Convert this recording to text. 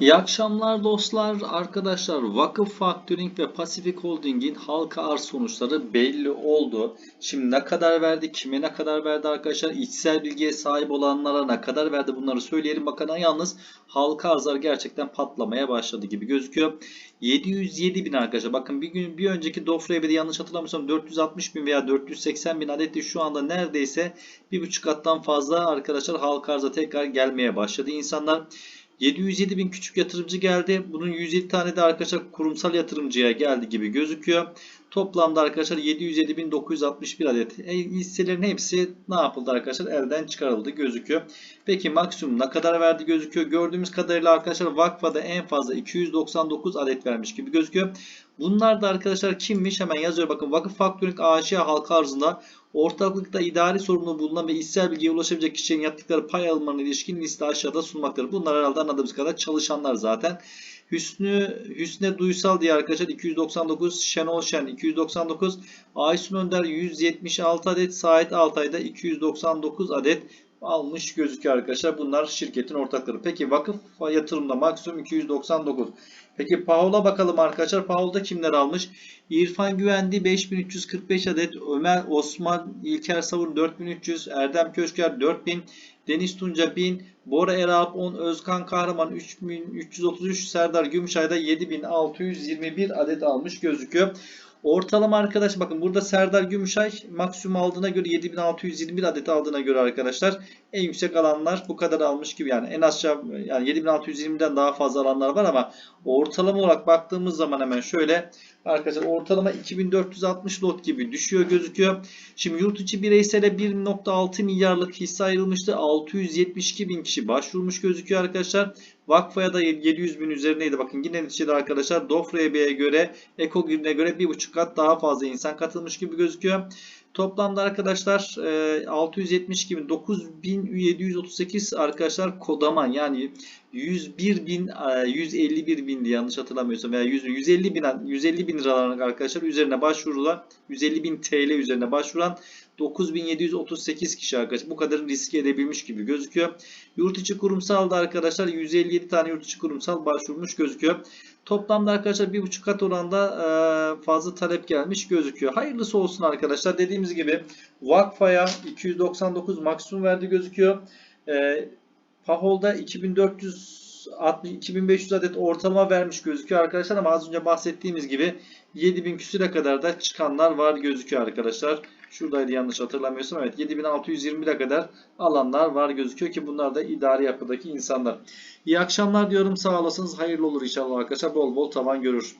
İyi akşamlar dostlar. Arkadaşlar Vakıf Factoring ve Pacific Holding'in halka arz sonuçları belli oldu. Şimdi ne kadar verdi, kime ne kadar verdi arkadaşlar, içsel bilgiye sahip olanlara ne kadar verdi bunları söyleyelim. Bakın yalnız halka arzlar gerçekten patlamaya başladı gibi gözüküyor. 707 bin arkadaşlar. Bakın bir gün bir önceki Dofre'ye yanlış hatırlamıyorsam 460 bin veya 480 bin adetti. Şu anda neredeyse bir buçuk kattan fazla arkadaşlar halka arza tekrar gelmeye başladı insanlar. 707 bin küçük yatırımcı geldi. Bunun 107 tane de arkadaşlar kurumsal yatırımcıya geldi gibi gözüküyor. Toplamda arkadaşlar 707.961 adet e, hisselerin hepsi ne yapıldı arkadaşlar? Elden çıkarıldı gözüküyor. Peki maksimum ne kadar verdi gözüküyor? Gördüğümüz kadarıyla arkadaşlar Vakfa'da en fazla 299 adet vermiş gibi gözüküyor. Bunlar da arkadaşlar kimmiş? Hemen yazıyor. Bakın Vakıf Faktörlük AŞ halka arzında ortaklıkta idari sorumlu bulunan ve içsel bilgiye ulaşabilecek kişilerin yaptıkları pay alımlarına ilişkin liste aşağıda sunmaktadır. Bunlar herhalde anladığımız kadar çalışanlar zaten. Hüsnü Hüsne Duysal diye arkadaşlar 299, Şenol Şen 299, Aysun Önder 176 adet, Sait Altay'da 299 adet almış gözüküyor arkadaşlar. Bunlar şirketin ortakları. Peki vakıf yatırımda maksimum 299. Peki Paul'a bakalım arkadaşlar. Paul'da kimler almış? İrfan Güvendi 5345 adet, Ömer Osman İlker Savur 4300, Erdem Köşker 4000, Deniz Tunca 1000, Bora Eralp 10, Özkan Kahraman 3333, Serdar Gümüşay'da 7621 adet almış gözüküyor. Ortalama arkadaş bakın burada Serdar Gümüşay maksimum aldığına göre 7621 adet aldığına göre arkadaşlar en yüksek alanlar bu kadar almış gibi yani en aşağı yani 7620'den daha fazla alanlar var ama ortalama olarak baktığımız zaman hemen şöyle arkadaşlar ortalama 2460 lot gibi düşüyor gözüküyor. Şimdi yurt içi bireysele 1.6 milyarlık hisse ayrılmıştı. 672 bin kişi başvurmuş gözüküyor arkadaşlar. Vakfa'ya da 700 bin üzerindeydi. Bakın yine neticede arkadaşlar DOFRB'ye göre, Ekogir'ine göre 1.5 kat daha fazla insan katılmış gibi gözüküyor. Toplamda arkadaşlar 672 bin 9738 arkadaşlar kodaman yani 101 bin 151 bindi yanlış hatırlamıyorsam veya 100, 150 bin 150 bin liraların arkadaşlar üzerine başvurulan 150 bin TL üzerine başvuran 9738 kişi arkadaşlar bu kadar riske edebilmiş gibi gözüküyor. Yurt içi kurumsal da arkadaşlar 157 tane yurt içi kurumsal başvurmuş gözüküyor. Toplamda arkadaşlar 1.5 kat oranda fazla talep gelmiş gözüküyor. Hayırlısı olsun arkadaşlar. Dediğimiz gibi Vakfa'ya 299 maksimum verdi gözüküyor. Pahol'da 2460 2500 adet ortalama vermiş gözüküyor arkadaşlar ama az önce bahsettiğimiz gibi 7000 küsüre kadar da çıkanlar var gözüküyor arkadaşlar. Şuradaydı yanlış hatırlamıyorsam. Evet 7621'e kadar alanlar var gözüküyor ki bunlar da idari yapıdaki insanlar. İyi akşamlar diyorum. Sağ olasınız. Hayırlı olur inşallah arkadaşlar. Bol bol tavan görür.